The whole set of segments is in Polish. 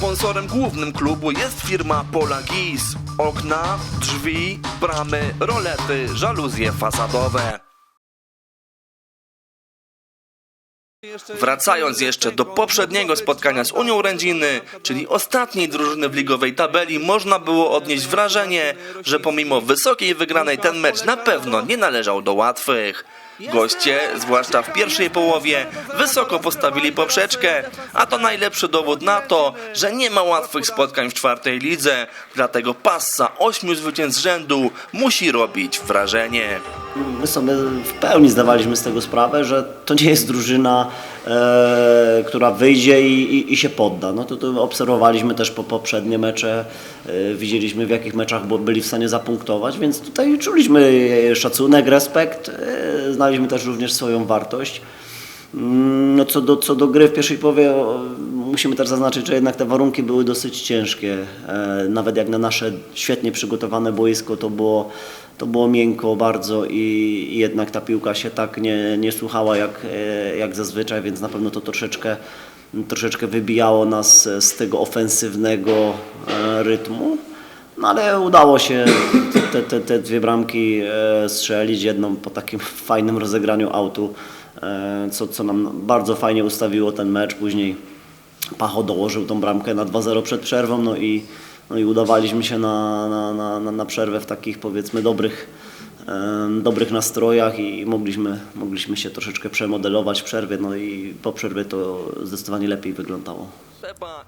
Sponsorem głównym klubu jest firma Pola Gis. Okna, drzwi, bramy, rolety, żaluzje fasadowe. Wracając jeszcze do poprzedniego spotkania z Unią Rędziny, czyli ostatniej drużyny w ligowej tabeli, można było odnieść wrażenie, że pomimo wysokiej wygranej ten mecz na pewno nie należał do łatwych. Goście, zwłaszcza w pierwszej połowie, wysoko postawili poprzeczkę, a to najlepszy dowód na to, że nie ma łatwych spotkań w czwartej lidze, dlatego passa ośmiu zwycięstw z rzędu musi robić wrażenie. My sobie w pełni zdawaliśmy z tego sprawę, że to nie jest drużyna, e, która wyjdzie i, i, i się podda. No to, to obserwowaliśmy też po poprzednie mecze, e, widzieliśmy w jakich meczach byli w stanie zapunktować, więc tutaj czuliśmy szacunek, respekt, e, znaliśmy też również swoją wartość. Mm, No co do, co do gry w pierwszej połowie musimy też zaznaczyć, że jednak te warunki były dosyć ciężkie. E, Nawet jak na nasze świetnie przygotowane boisko to było, to było miękko bardzo i, i jednak ta piłka się tak nie, nie słuchała jak, e, jak zazwyczaj, więc na pewno to troszeczkę, troszeczkę wybijało nas z tego ofensywnego e, rytmu. No ale udało się te, te, te dwie bramki e, strzelić, jedną po takim fajnym rozegraniu autu, e, co, co nam bardzo fajnie ustawiło ten mecz. Później Pacho dołożył tą bramkę na 2-0 przed przerwą, no i, no i udawaliśmy się na, na, na, na- przerwę w takich powiedzmy dobrych, em, dobrych nastrojach i mogliśmy, mogliśmy się troszeczkę przemodelować w przerwie, no i po przerwie to zdecydowanie lepiej wyglądało.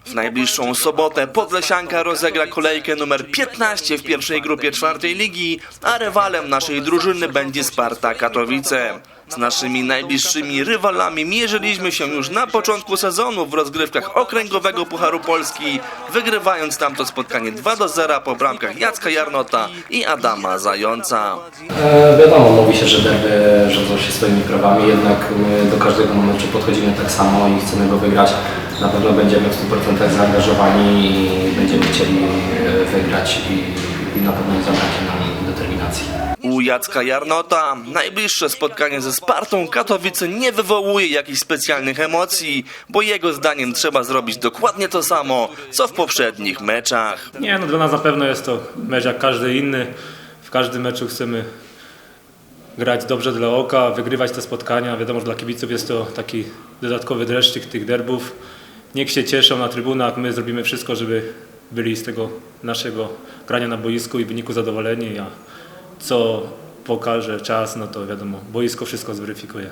W najbliższą sobotę Podlesianka rozegra kolejkę numer 15 w pierwszej grupie czwartej ligi, a rywalem naszej drużyny będzie Sparta Katowice. Z naszymi najbliższymi rywalami mierzyliśmy się już na początku sezonu w rozgrywkach Okręgowego Pucharu Polski, wygrywając tamto spotkanie 2 do 0 po bramkach Jacka Jarnota i Adama Zająca. E, wiadomo, mówi się, że derby rządzą się swoimi prawami, jednak my do każdego meczu podchodzimy tak samo i chcemy go wygrać. Na pewno będziemy w 100% zaangażowani i będziemy chcieli e, wygrać i, i na pewno nie zabraknie nam determinacji. U Jacka Jarnota najbliższe spotkanie ze Spartą Katowice nie wywołuje jakichś specjalnych emocji, bo jego zdaniem trzeba zrobić dokładnie to samo, co w poprzednich meczach. Nie, no dla nas na pewno jest to mecz jak każdy inny. W każdym meczu chcemy grać dobrze dla oka, wygrywać te spotkania. Wiadomo, że dla kibiców jest to taki dodatkowy dreszczyk tych derbów. Niech się cieszą na trybunach, my zrobimy wszystko, żeby byli z tego naszego grania na boisku i wyniku zadowoleni, a co pokaże czas, no to wiadomo, boisko wszystko zweryfikuje.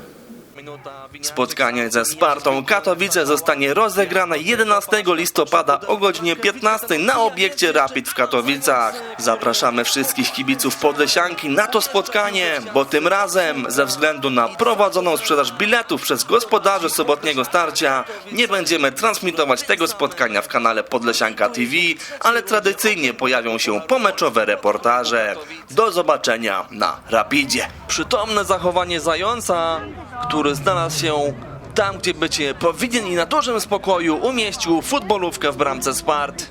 Spotkanie ze Spartą Katowice zostanie rozegrane 11 listopada o godzinie 15 na obiekcie Rapid w Katowicach. Zapraszamy wszystkich kibiców Podlesianki na to spotkanie, bo tym razem ze względu na prowadzoną sprzedaż biletów przez gospodarzy sobotniego starcia nie będziemy transmitować tego spotkania w kanale Podlesianka TV, ale tradycyjnie pojawią się pomeczowe reportaże. Do zobaczenia na Rapidzie. Przytomne zachowanie zająca, który znalazł się tam, gdzie być powinien i na dużym spokoju umieścił futbolówkę w bramce Spart.